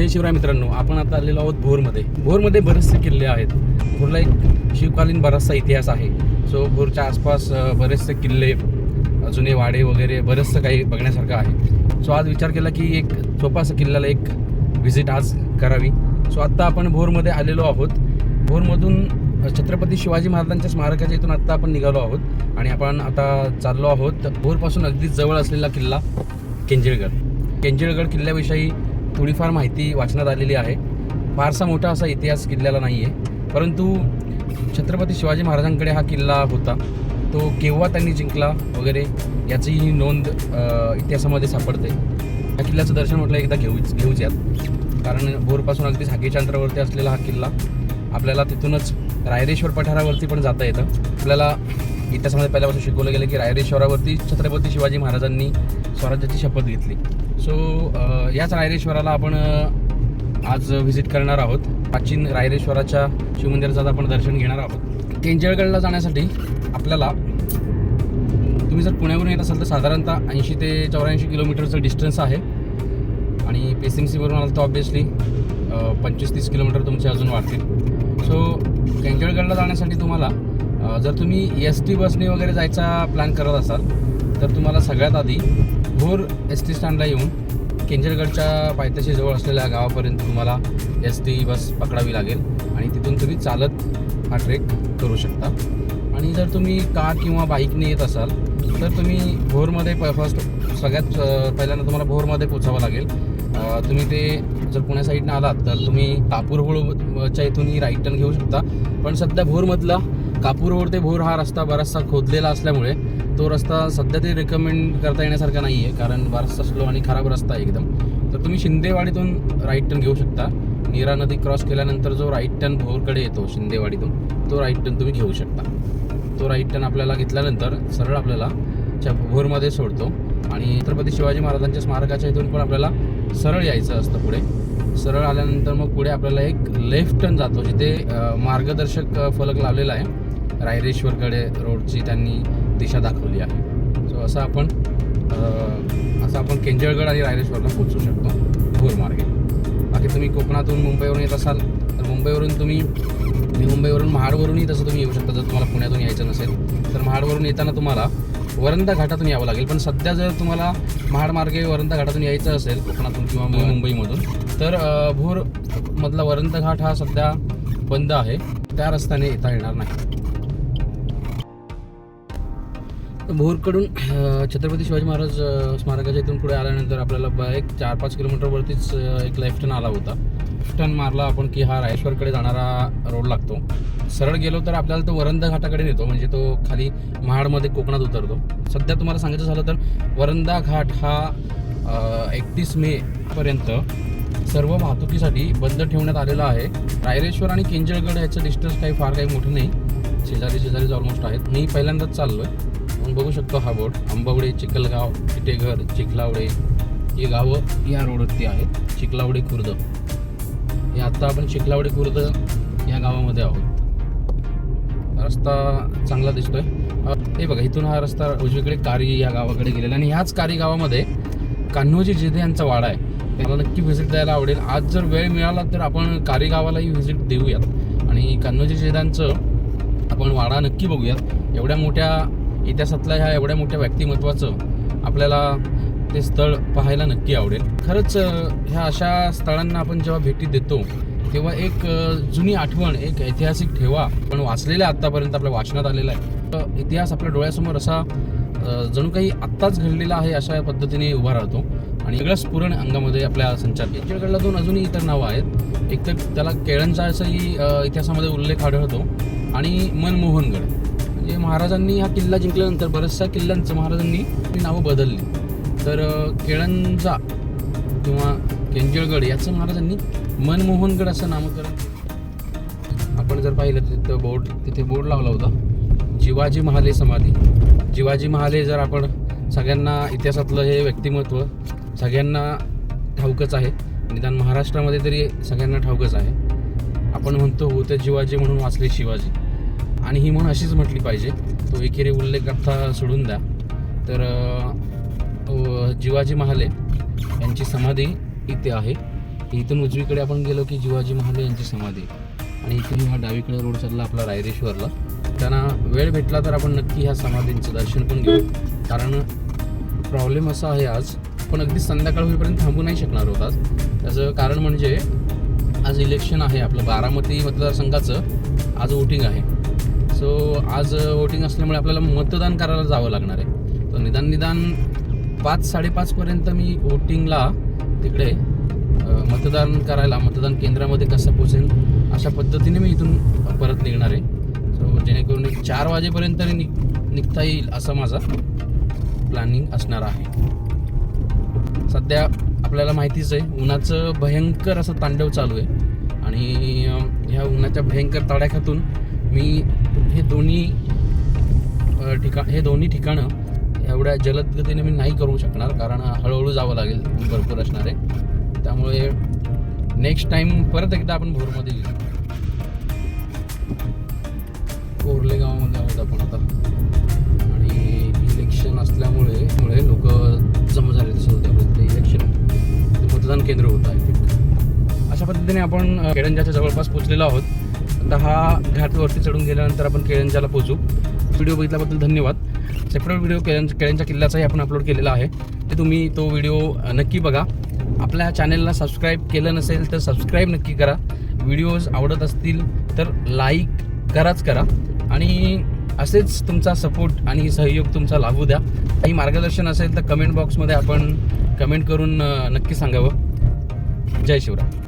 जय शिवराय मित्रांनो आपण आता आलेलो आहोत भोरमध्ये. भोरमध्ये बरेचसे किल्ले आहेत. भोरला एक शिवकालीन बराचसा इतिहास आहे. सो भोरच्या आसपास बरेचसे किल्ले जुने वाडे वगैरे बरंचसं काही बघण्यासारखं आहे. सो आज विचार केला की एक छोटासा किल्ल्याला एक व्हिजिट आज करावी. सो आत्ता आपण भोरमध्ये आलेलो आहोत. भोरमधून छत्रपती शिवाजी महाराजांच्या स्मारकाच्या इथून आत्ता आपण निघालो आहोत. आणि आपण आता चाललो आहोत भोरपासून अगदी जवळ असलेला किल्ला केंजळगड. केंजळगड किल्ल्याविषयी थोडीफार माहिती वाचण्यात आलेली आहे. फारसा मोठा असा इतिहास किल्ल्याला नाही आहे परंतु छत्रपती शिवाजी महाराजांकडे हा किल्ला होता. तो केव्हा त्यांनी जिंकला वगैरे याची ही नोंद इतिहासामध्ये सापडते. या किल्ल्याचं दर्शन म्हटलं एकदा घेऊच घेऊच यात. कारण भोरपासून अगदी हाकेच्या अंतरावरती असलेला हा किल्ला आपल्याला तिथूनच रायरेश्वर पठारावरती पण जाता येतं. आपल्याला इतिहासामध्ये पहिल्यापासून शिकवलं गेलं की रायरेश्वरावरती छत्रपती शिवाजी महाराजांनी स्वराज्याची शपथ घेतली. सो याच रायरेश्वराला आपण आज व्हिजिट करणार आहोत. प्राचीन रायरेश्वराच्या शिवमंदिराचं आपण दर्शन घेणार आहोत. केंजळगडला जाण्यासाठी आपल्याला तुम्ही जर पुण्यावरून येत असाल तर साधारणतः ऐंशी ते चौऱ्याऐंशी किलोमीटरचं डिस्टन्स आहे. आणि पेसिमसीवरून आलं तर ऑब्वियसली पंचवीस तीस किलोमीटर तुमचे अजून वाढतील. सो केंजळगडला जाण्यासाठी तुम्हाला जर तुम्ही एस टी बसने वगैरे जायचा प्लॅन करत असाल तर तुम्हाला सगळ्यात आधी भोर एस टी स्टँडला येऊन केंजरगडच्या पायथ्याशी जवळ असलेल्या गावापर्यंत तुम्हाला एस टी बस पकडावी लागेल आणि तिथून तुम्ही चालत हा ट्रेक करू शकता. आणि जर तुम्ही कार किंवा बाईकने येत असाल तर तुम्ही भोरमध्ये प फर्स्ट सगळ्यात पहिल्यांदा तुम्हाला भोरमध्ये पोचावं लागेल. तुम्ही ते जर पुण्या साईडनं आलात तर तुम्ही तापूरहोळच्या रोडच्या इथूनही राईट टर्न घेऊ शकता. पण सध्या भोरमधला कापूर रोड ते भोर हा रस्ता बराचसा खोदलेला असल्यामुळे तो रस्ता सध्या ते रिकमेंड करता येण्यासारखा नाही आहे कारण बराचसा स्लो आणि खराब रस्ता आहे एकदम. तर तुम्ही शिंदेवाडीतून राईट टर्न घेऊ शकता. नीरा नदी क्रॉस केल्यानंतर जो राईट टर्न भोरकडे येतो शिंदेवाडीतून तो राईट टर्न तुम्ही घेऊ शकता. तो राईट टर्न आपल्याला घेतल्यानंतर सरळ आपल्याला च्या भोरमध्ये सोडतो. आणि छत्रपती शिवाजी महाराजांच्या स्मारकाच्या इथून पण आपल्याला सरळ यायचं असतं पुढे. सरळ आल्यानंतर मग पुढे आपल्याला एक लेफ्ट टर्न जातो जिथे मार्गदर्शक फलक लावलेला आहे. रायरेश्वरकडे रोडची त्यांनी दिशा दाखवली आहे. सो असं आपण असं आपण केंजळगड आणि रायरेश्वरला पोहोचू शकतो भोर मार्गे. बाकी तुम्ही कोकणातून मुंबईवरून येत असाल तर मुंबईवरून तुम्ही मुंबईवरून महाडवरूनही तसं तुम्ही येऊ शकता जर तुम्हाला पुण्यातून यायचं नसेल. तर महाडवरून येताना तुम्हाला वरंदा घाटातून यावं लागेल. पण सध्या जर तुम्हाला महाड मार्गे वरंदा घाटातून यायचं असेल कोकणातून किंवा मुंबईमधून तर अ, भोर मधला वरंदा घाट हा सध्या बंद आहे. त्या रस्त्याने येता येणार नाही. भोरकडून छत्रपती शिवाजी महाराज स्मारकाच्या इथून पुढे आल्यानंतर आपल्याला ब- एक चार पाच किलोमीटरवरतीच एक लेफ्ट टर्न आला होता. टर्न मारला आपण की हा रायश्वरकडे जाणारा रोड लागतो. सरळ गेलो तर आपल्याला तो वरंदा घाटाकडे नेतो म्हणजे तो खाली महाडमध्ये कोकणात उतरतो. सध्या तुम्हाला सांगायचं झालं तर वरंदा घाट हा एकतीस मे पर्यंत सर्व वाहतुकीसाठी बंद ठेवण्यात आलेला आहे. रायरेश्वर आणि केंजळगड याचं डिस्टन्स काही फार काही मोठं नाही. शेजारी शेजारीच ऑलमोस्ट आहेत. मी पहिल्यांदाच चाललो आहे आपण बघू शकतो हा बोर्ड आंबावडे चिखलगाव चिटेघर चिखलावडे. ही गावं या रोडवरती आहेत. चिखलावडे खुर्द. हे आत्ता आपण चिखलावडे खुर्द या गावामध्ये आहोत. रस्ता चांगला दिसतोय. हे बघा इथून हा रस्ता उजवीकडे कारी या गावाकडे गेलेला आणि ह्याच कारी गावामध्ये कान्होजी जिधे यांचा वाडा आहे. त्याला नक्की व्हिजिट द्यायला आवडेल. आज जर वेळ मिळाला तर आपण कारी गावालाही व्हिजिट देऊयात. आणि कान्होजी जिधांचं आपण वाडा नक्की बघूयात. एवढ्या मोठ्या इतिहासातल्या ह्या एवढ्या मोठ्या व्यक्तिमत्वाचं आपल्याला ते स्थळ पाहायला नक्की आवडेल. खरंच ह्या अशा स्थळांना आपण जेव्हा भेटी देतो तेव्हा एक जुनी आठवण एक ऐतिहासिक ठेवा पण वाचलेला आत्तापर्यंत आपल्या वाचनात आलेला आहे. तर इतिहास आपल्या डोळ्यासमोर असा जणू काही आत्ताच घडलेला आहे अशा पद्धतीने उभा राहतो आणि वेगळं स्फुरण अंगामध्ये आपल्या संचार केंजळगडला दोन अजूनही इतर नावं आहेत. एक तर त्याला केळणचा असंही इतिहासामध्ये उल्लेख आढळतो आणि मनमोहनगड. म्हणजे महाराजांनी हा किल्ला जिंकल्यानंतर बऱ्याचशा किल्ल्यांचं महाराजांनी नावं बदलली. तर केळंजा किंवा केंजळगड याचं महाराजांनी मनमोहनगड असं नामकरण आपण जर पाहिलं तर तिथं बोर्ड तिथे बोर्ड लावला होता. जिवाजी महाले समाधी. जिवाजी महाले जर आपण सगळ्यांना इतिहासातलं हे व्यक्तिमत्व सगळ्यांना ठाऊकच आहे निदान महाराष्ट्रामध्ये तरी सगळ्यांना ठाऊकच आहे. आपण म्हणतो होते जिवाजी म्हणून वाचले शिवाजी. आणि ही म्हण अशीच म्हटली पाहिजे. तो एकेरी उल्लेख कथा सोडून द्या. तर जिवाजी महाले यांची समाधी इथे आहे. इथून उजवीकडे आपण गेलो की जिवाजी महाले यांची समाधी. आणि इथून हा डावीकडे रोड चालला आपला रायरेश्वरला. त्यांना वेळ भेटला तर आपण नक्की ह्या समाधींचं दर्शन पण घेऊ. कारण प्रॉब्लेम असा आहे आज पण अगदी संध्याकाळ होईपर्यंत थांबू नाही शकणार होत आज. त्याचं कारण म्हणजे आज इलेक्शन आहे आपलं बारामती मतदारसंघाचं. आज वोटिंग आहे. सो आज वोटिंग असल्यामुळे आपल्याला मतदान करायला जावं लागणार आहे. तर निदान निदान पाच साडेपाचपर्यंत मी वोटिंगला तिकडे मतदान करायला मतदान केंद्रामध्ये कसं पोचेल अशा पद्धतीने मी इथून परत निघणार आहे. सो जेणेकरून एक चार वाजेपर्यंत तरी निघ निघता येईल असं माझा प्लॅनिंग असणार आहे. सध्या आपल्याला माहितीच आहे उन्हाचं भयंकर असं तांडव चालू आहे. आणि ह्या उन्हाच्या भयंकर तडाख्यातून मी हे दोन्ही ठिकाण हे दोन्ही ठिकाणं एवढ्या जलद गतीने मी नाही करू शकणार कारण हळूहळू जावं लागेल भरपूर असणार. आहे त्यामुळे नेक्स्ट टाइम परत एकदा आपण भोरमध्ये येऊ. कोरलेगावामध्ये आहोत आपण आता. आणि इलेक्शन असल्यामुळे मुळे लोक जमा झाले तसं होतं. ते इलेक्शन ते मतदान केंद्र होतं आहे अशा पद्धतीने आपण केडंजाच्या जवळपास पोचलेलो आहोत. आता हा चढून गेल्यानंतर आपण केळंजाला पोचू व्हिडिओ बघितल्याबद्दल धन्यवाद. सेपरेट व्हिडिओ केळं केळ्यांच्या किल्ल्याचाही आपण अपलोड केलेला आहे. ते तुम्ही तो व्हिडिओ नक्की बघा. आपल्या चॅनेलला सबस्क्राईब केलं नसेल तर सबस्क्राईब नक्की करा. व्हिडिओज आवडत असतील तर लाईक कराच करा. आणि असेच तुमचा सपोर्ट आणि सहयोग तुमचा लाभू द्या. काही मार्गदर्शन असेल तर कमेंट बॉक्समध्ये आपण कमेंट करून नक्की सांगावं. जय शिवराय.